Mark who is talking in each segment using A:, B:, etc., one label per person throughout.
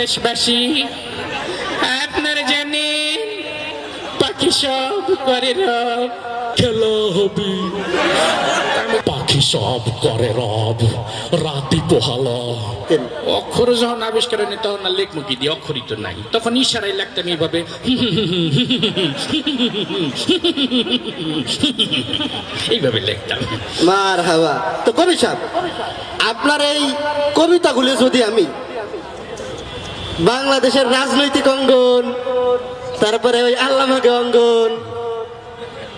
A: দেশবাসী আপনারা জানেন পাখি সব করে রব।
B: খেলা হবি। পাখি সব করে রব? রাতি পোহালা।
A: অক্ষর যখন আবিষ্কার হয়নি তখন আর লেখমুখী দিয়ে অক্ষরই তো নাই। তখন ইশারায় লাগতাম এইভাবে। এইভাবে লিখতাম।
C: মার হাওয়া তো কবি সাহেব আপনার এই কবিতাগুলো যদি আমি বাংলাদেশের রাজনৈতিক অঙ্গন তারপরে ওই আল্লামাকে অঙ্গন।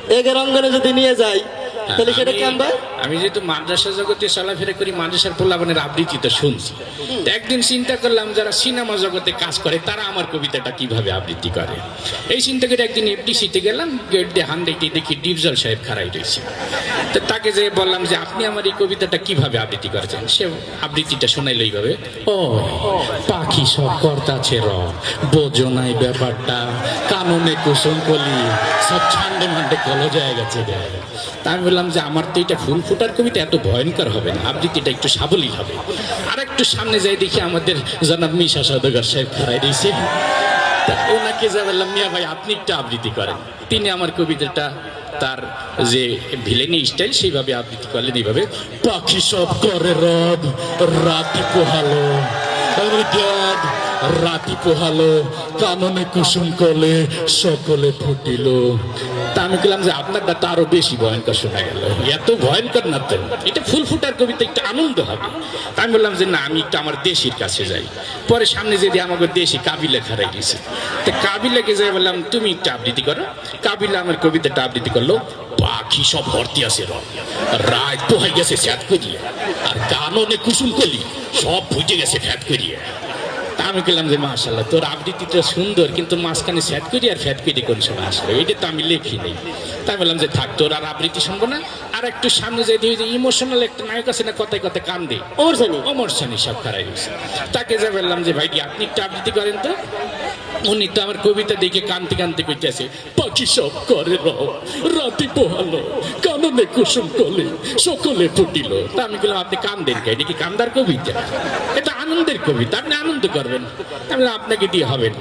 C: এগের অঙ্গনে যদি নিয়ে যাই তাহলে সেটা
A: আমি- যেহেতু মাদ্রাসা জগতে চলাফেরা করি মাদ্রাসার পোলাবনের আবৃত্তি তো শুনছি। একদিন চিন্তা করলাম যারা সিনেমা জগতে কাজ করে তারা আমার কবিতাটা কীভাবে আবৃত্তি করে? এই চিন্তা করে একদিন এফডিসিতে গেলাম গেট দিয়ে হান দেখতে দেখি ডিপজল সাহেব রয়েছে। তো তাকে যে বললাম যে আপনি আমার এই কবিতাটা কীভাবে আবৃত্তি করেছেন? সে আবৃত্তিটা শোনাইলো এইভাবে
B: ও পাখি সব কর্তাছে র বোঝো নাই ব্যাপারটা কাননে কুসুম কলি সব ছান্ডে মান্ডে কলো যায় গেছে।
A: তা আমি বললাম যে আমার তো এটা ফুল ফুটার কবিতা, এত ভয়ঙ্কর হবে না। আবৃত্তিটা একটু সাবলীল হবে। আর একটু সামনে যাই দেখি আমাদের জনাব মিশা সদগর সাহেব খারাই দিয়েছে ওনাকে যা বললাম, মিয়া ভাই, আপনি একটু আবৃত্তি করেন। তিনি আমার কবিতাটা, তার যে ভিলেনি স্টাইল সেইভাবে আবৃত্তি করলেন। এইভাবে,
B: পাখি সব করে রব, রাতি পোহালো রাতি পোহালো, কাননে কুসুম কলে, সকলে ফুটিল।
A: তা আমি বললাম যে আপনারটা তো আরও বেশি ভয়ঙ্কর শোনা গেল। এত ভয়ঙ্কর না তো। এটা ফুল ফুটার কবিতা, একটু আনন্দ হবে। আমি বললাম যে না, আমি একটু আমার দেশির কাছে যাই। পরে সামনে যদি আমাকে দেশি কাবিলা খারাই গেছে তো কাবিলাকে যাই বললাম, তুমি একটু আবৃত্তি করো। কাবিলা আমার কবিতাটা আবৃত্তি করল, পাখি সব ভর্তি আছে রব রাত পোহাই গেছে স্যাত করিয়ে, আর কাননে কুসুম কলি সব ফুটে গেছে ফ্যাট করিয়ে। তা আমি বললাম যে মাশাল্লাহ তোর আবৃত্তিটা সুন্দর কিন্তু মাঝখানে স্যাট করি আর ফ্যাট করি কোন সময় আসলো? এটা তো আমি লিখি নেই। তাই বললাম যে থাক তোর আর আবৃত্তি শুনব না। আর একটু সামনে যাই দিয়ে ইমোশনাল একটা নায়ক আছে না কথায় কথায় কান দিই
C: অমর সানি।
A: অমর সানি সব খারাই হয়েছে। তাকে যা বললাম যে ভাই আপনি একটু আবৃত্তি করেন তো। উনি তো আমার কবিতা দেখে কানতে কানতে কইতেছে
B: পাখি সব করে রাতি পোহালো কাননে কুসুম কলে সকলে ফুটিল।
A: তা আমি বললাম আপনি কান দেন কে? এটা কি কান্দার কবিতা? এটা আনন্দের কবিতা আপনি আনন্দ করবেন। বললাম, আপনাকে দিয়ে হবে না।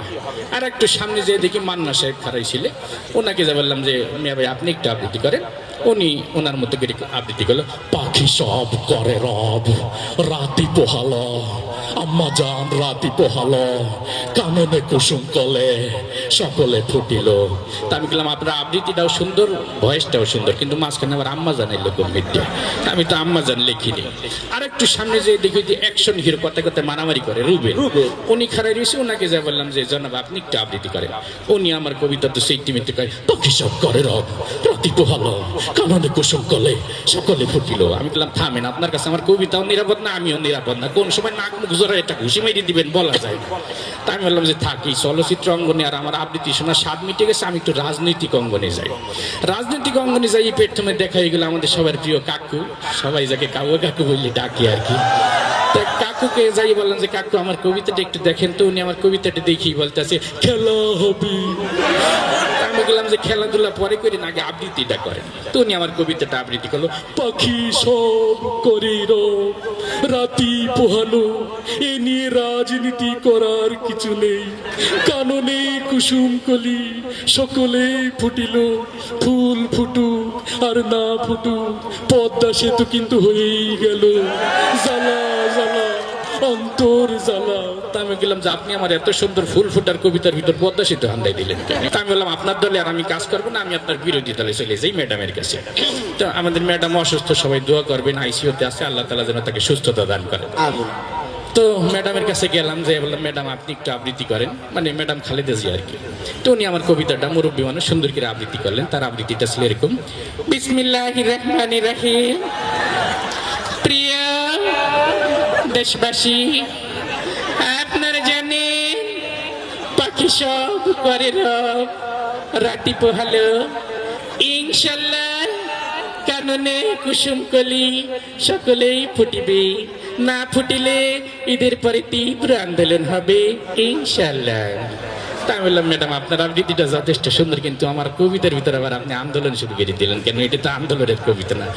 A: আর একটু সামনে যেয়ে দেখি মান্না সাহেব খারাই ছিলে ওনাকে যা বললাম যে মিয়া ভাই আপনি একটু আবৃত্তি করেন। উনি ওনার মতো আবৃত্তি করল
B: পাখি সব করে রব রাতি পোহালো। আম্মা জান রাতি পোহালো কাননে কুসুম কলে সকলে ফুটিল।
A: তা আমি বললাম আপনার আবৃত্তিটাও সুন্দর ভয়েসটাও সুন্দর কিন্তু মাঝখানে আবার আম্মা জানের লোক মিডিয়া আমি তো আম্মা জান লিখিনি। আর একটু সামনে যে দেখি যে অ্যাকশন হিরো কথা কথা মারামারি করে রুবে উনি খারাই রয়েছে ওনাকে যা বললাম যে জনাব আপনি একটু আবৃত্তি করেন। উনি আমার কবিতা তো সেই টিমিতে কয়
B: পাখি সব করে রব রাতি পোহালো কাননে কুসুম কলে সকলে ফুটিল।
A: আমি বললাম থামেন আপনার কাছে আমার কবিতাও নিরাপদ না আমিও নিরাপদ না। কোন সময় নাক মুখ জোরে একটা ঘুষি মেরে দিবেন, বলা যায় না। তাই আমি বললাম যে থাকি চলচ্চিত্র অঙ্গনে আর আমার আবৃত্তি শোনা স্বাদ মিটে গেছে, আমি একটু রাজনৈতিক অঙ্গনে যাই। রাজনৈতিক অঙ্গনে যাই, এই প্রথমে দেখা হয়ে গেল আমাদের সবার প্রিয় কাকু। সবাই যাকে কাকু কাকু বললে ডাকি আর কি। কাকুকে যাই বললাম যে, কাকু, আমার কবিতাটা একটু দেখেন তো, উনি আমার কবিতাটা দেখি বলতেছে,
B: খেলা হবে।
A: আমি বললাম যে, খেলাধুলা পরে করি না, আগে আবৃত্তিটা করেন। তো উনি আমার কবিতাটা আবৃত্তি করল,
B: পাখি সব করে রব রাতি পোহানো, এ নিয়ে রাজনীতি করার কিছু নেই। কাননে কুসুম কলি, সকলে ফুটিল, ফুল ফুটুক আর না ফুটুক, পদ্মা সেতু কিন্তু হয়েই গেল। জ্বালা জ্বালা অন্তর জ্বালা
A: তা আমি বললাম যে আপনি আমার এত সুন্দর ফুল ফুটার কবিতার ভিতর পদ্মা সেতু হান্দাই দিলেন? তা আমি বললাম আপনার দলে আর আমি কাজ করব না আমি আপনার বিরোধী দলে চলে যাই ম্যাডামের কাছে। তো আমাদের ম্যাডাম অসুস্থ সবাই দোয়া করবেন আইসিওতে আছে আল্লাহ তালা যেন তাকে সুস্থতা দান করেন তো ম্যাডামের কাছে গেলাম যে বললাম ম্যাডাম আপনি একটু আবৃত্তি করেন। মানে ম্যাডাম খালেদা জি আর কি। তো উনি আমার কবিতাটা মুরব্বী মানুষ সুন্দর করে আবৃত্তি করলেন তার আবৃত্তিটা ছিল এরকম বিসমিল্লাহ রহমান রাহিম। দেশবাসী, আপনারা জানেন পাখি সব করে রাতি পোহালো। ইনশাল্লাহ কাননে কুসুম কলি সকলেই ফুটিবে। না ফুটিলে ঈদের পরে তীব্র আন্দোলন হবে, ইনশাল্লাহ। তা ম্যাডাম, আপনার আবৃত্তিটা যথেষ্ট সুন্দর, কিন্তু আমার কবিতার ভিতরে আবার আপনি আন্দোলন শুরু করে দিলেন। কেন? এটা তো আন্দোলনের কবিতা না।